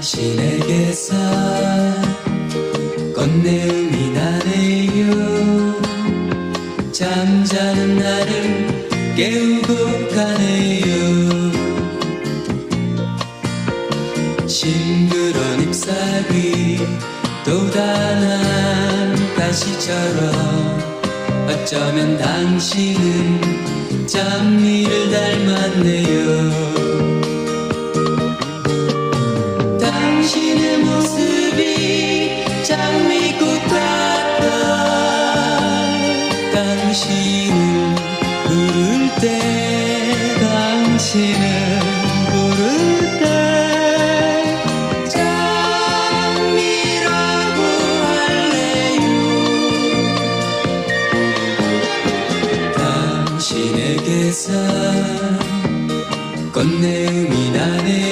당신에게서 꽃내음이 나네요. 잠자는 나를 깨우고 가네요. 싱그런 잎사귀 또 단한 가시처럼 어쩌면 당신은 당신의 모습이 장미꽃 같다 당신을 부를 때 당신을 부를 때 장미라고 할래요. 당신에게서 꽃내음이 나네.